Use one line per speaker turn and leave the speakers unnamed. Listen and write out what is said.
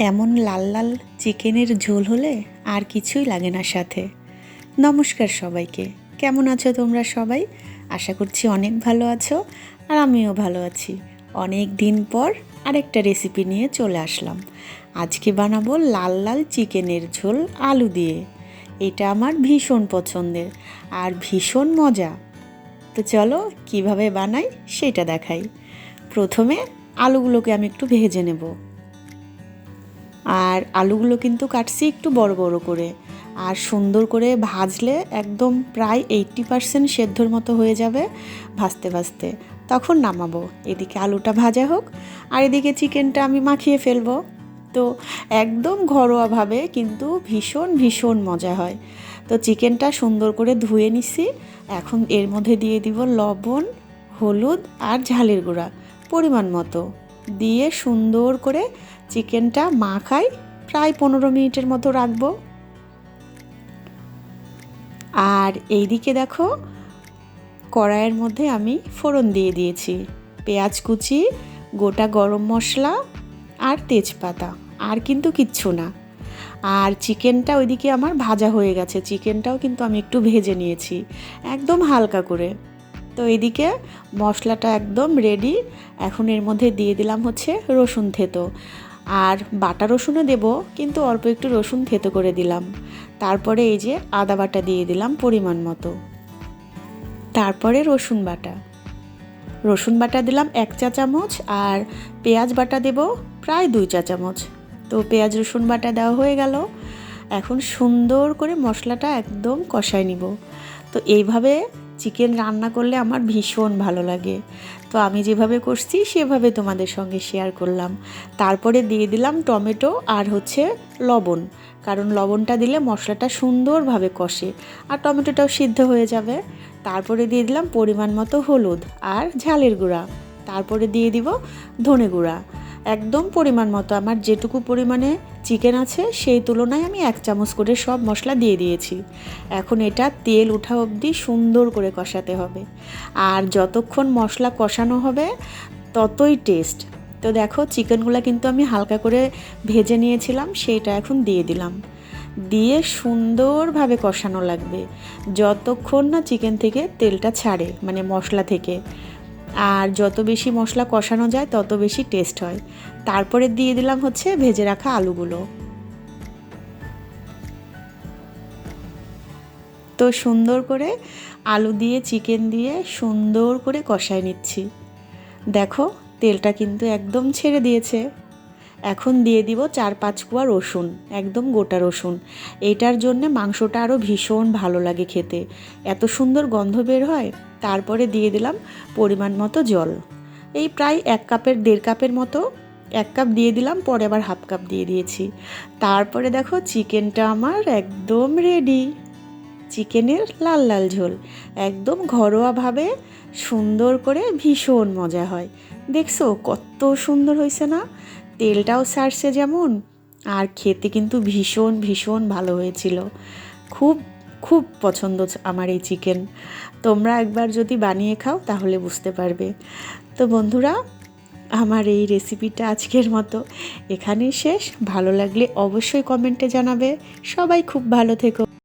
এমন লাল লাল চিকেনের ঝোল হলে আর কিছুই লাগে না সাথে। নমস্কার সবাইকে। কেমন আছো তোমরা সবাই? আশা করছি অনেক ভালো আছো আর আমিও ভালো আছি। অনেক দিন পর আরেকটা রেসিপি নিয়ে চলে আসলাম। আজকে বানাবো লাল লাল চিকেনের ঝোল আলু দিয়ে। এটা আমার ভীষণ পছন্দের আর ভীষণ মজা। তো চলো কীভাবে বানাই সেটা দেখাই। প্রথমে আলুগুলোকে আমি একটু ভেজে নেব। আর আলুগুলো কিন্তু কাটছি একটু বড় বড় করে। আর সুন্দর করে ভাজলে একদম প্রায় এইট্টি পারসেন্ট সেদ্ধর মতো হয়ে যাবে ভাজতে ভাজতে। তখন নামাবো। এদিকে আলুটা ভাজা হোক, আর এদিকে চিকেনটা আমি মাখিয়ে ফেলব। তো একদম ঘরোয়াভাবে কিন্তু ভীষণ ভীষণ মজা হয়। তো চিকেনটা সুন্দর করে ধুয়ে নিছি। এখন এর মধ্যে দিয়ে দিব লবণ, হলুদ আর ঝালের গুঁড়া। পরিমাণ মতো। দিয়ে সুন্দর করে চিকেনটা মাখাই প্রায় পনেরো মিনিটের মতো রাখব। আর এইদিকে দেখো, কড়াইয়ের মধ্যে আমি ফোড়ন দিয়ে দিয়েছি। পেঁয়াজ কুচি, গোটা গরম মশলা আর তেজপাতা, আর কিন্তু কিচ্ছু না। আর চিকেনটা ওইদিকে আমার ভাজা হয়ে গেছে। চিকেনটাও কিন্তু আমি একটু ভেজে নিয়েছি, একদম হালকা করে। তো এদিকে মশলাটা একদম রেডি এখন এর মধ্যে দিয়ে দিলাম হচ্ছে রসুন থেতো। আর বাটা রসুনও দেব, কিন্তু অল্প একটু রসুন থেতো করে দিলাম। তারপরে এই যে আদা বাটা দিয়ে দিলাম পরিমাণ মতো। তারপরে রসুন বাটা। রসুন বাটা দিলাম এক চা চামচ আর পেঁয়াজ বাটা দেব প্রায় দুই চা চামচ। তো পেঁয়াজ রসুন বাটা দেওয়া হয়ে গেল। এখন সুন্দর করে মশলাটা একদম কষায় নিব। তো এইভাবে চিকেন রান্না করলে আমার ভীষণ ভালো লাগে। তো আমি যেভাবে করছি, সেভাবে তোমাদের সঙ্গে শেয়ার করলাম। তারপরে দিয়ে দিলাম টমেটো আর হচ্ছে লবণ, কারণ লবণটা দিলে মশলাটা সুন্দরভাবে কষে আর টমেটোটাও সিদ্ধ হয়ে যাবে। তারপরে দিয়ে দিলাম পরিমাণ মতো হলুদ আর ঝালের গুঁড়া। তারপরে দিয়ে দিব ধনে গুঁড়া। একদম পরিমাণ মতো। আমার যেটুকু পরিমাণে চিকেন আছে, সেই তুলনায় আমি এক চামচ করে সব মশলা দিয়ে দিয়েছি। এখন এটা তেল উঠা অবধি সুন্দর করে কষাতে হবে। আর যতক্ষণ মশলা কষানো হবে, ততই টেস্ট তো দেখো চিকেনগুলো কিন্তু আমি হালকা করে ভেজে নিয়েছিলাম সেইটা এখন দিয়ে দিলাম। দিয়ে সুন্দরভাবে কষানো লাগবে। যতক্ষণ না চিকেন থেকে তেলটা ছাড়ে মানে মশলা থেকে। আর যত বেশি মশলা কষানো যায়, তত বেশি টেস্ট হয়। তারপরে দিয়ে দিলাম হচ্ছে ভেজে রাখা আলুগুলো। তো সুন্দর করে আলু দিয়ে, চিকেন দিয়ে সুন্দর করে কষায় নিচ্ছি। দেখো, তেলটা কিন্তু একদম ছেড়ে দিয়েছে। এখন দিয়ে দিব চার পাঁচ কুয়া রসুন, একদম গোটা রসুন। এইটার জন্যে মাংসটা আরও ভীষণ ভালো লাগে খেতে। এত সুন্দর গন্ধ বের হয়, তারপরে দিয়ে দিলাম পরিমাণ মতো জল। এই প্রায় এক কাপের, দেড় কাপের মতো এক কাপ দিয়ে দিলাম, পরে আবার হাফ কাপ দিয়ে দিয়েছি। তারপরে দেখো চিকেনটা আমার একদম রেডি চিকেনের লাল লাল ঝোল। একদম ঘরোয়াভাবে সুন্দর করে ভীষণ মজা হয়। দেখছ কত সুন্দর হয়েছে না? তেলটাও সারছে যেমন, আর খেতে কিন্তু ভীষণ ভীষণ ভালো হয়েছিল। খুব খুব পছন্দ আমার এই চিকেন। তোমরা একবার যদি বানিয়ে খাও, তাহলে বুঝতে পারবে। তো বন্ধুরা, আমার এই রেসিপিটা আজকের মতো এখানেই শেষ। ভালো লাগলে অবশ্যই কমেন্টে জানাবে। সবাই খুব ভালো থেকো।